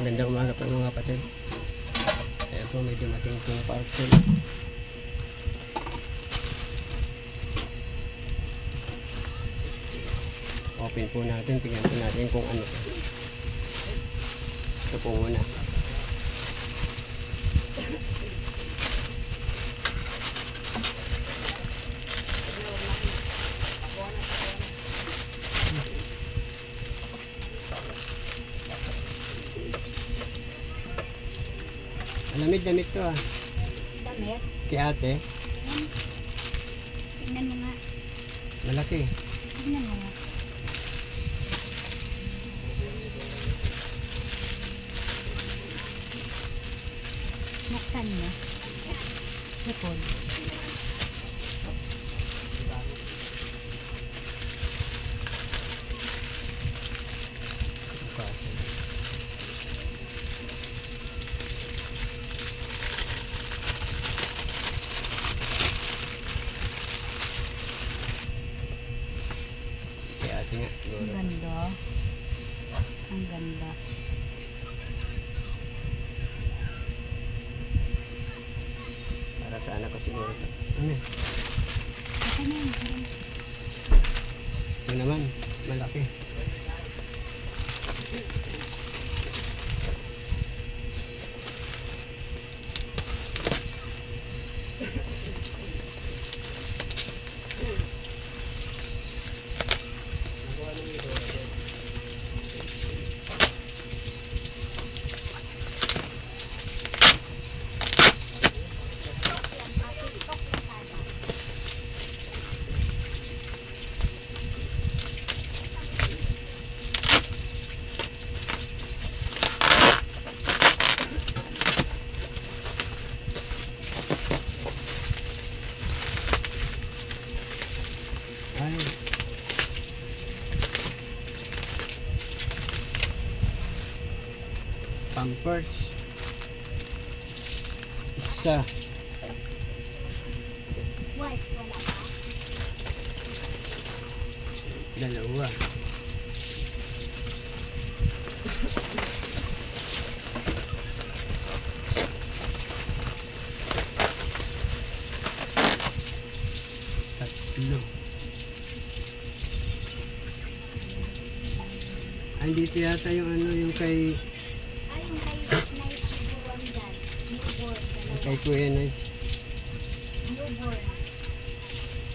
Magandang umaga po mga kapatid. Ayan po, may dumating pong parcel. Open po natin, tingnan po natin kung ano. Ito po muna. Malamig damit to ah. Damit. Kay ate, Ayan. Tingnan mo nga. malaki. Tingnan mo nga. Buksan mo. Hipon. Ang ganda. Ang ganda. Para sa anak ko siguro to. Ano? Kasi na. Ito naman, malaki. Ay. Pampers. Isa. Dalawa. Tatlo. Ay, dito yata yung ano, yung kay, Ay, yung kay Nice Newborn dyan. Dalawa. kay Kuya Nice. Newborn.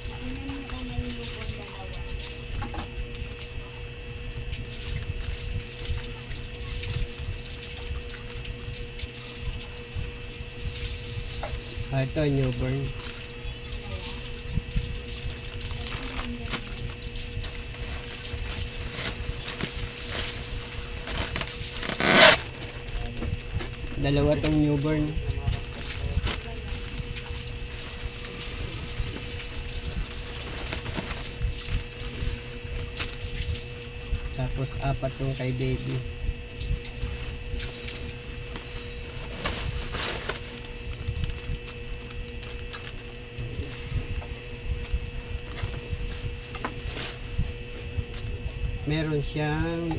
Tingnan may newborn dalawa. Ah, ito, newborn. Dalawa tong newborn. Tapos apat tong kay baby. Meron siyang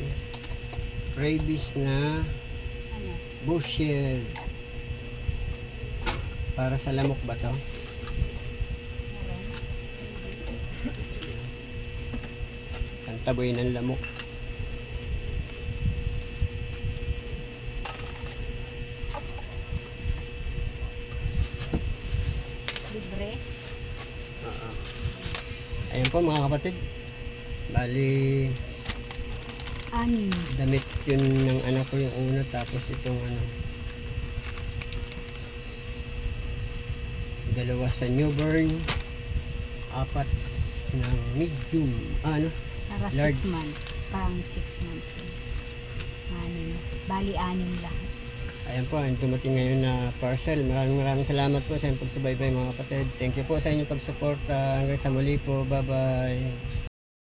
rabies na Ano? bushel. Para sa lamok ba to? Meron? Kantaboy ng lamok. Libre? Oo. Ayan po mga kapatid. Bali, Anim. damit yun ng anak ko yung una tapos itong ano. Dalawa sa newborn, apat ng medium, ah, ano, Para Large. 6 months. Parang 6 months yun. Anim. Bali, anim lahat. Ayan po, ang dumating ngayon na parcel. Maraming maraming salamat po sa inyong pagsubaybay mga kapatid. Thank you po sa inyong pagsuporta. Hanggang sa muli po. Bye-bye.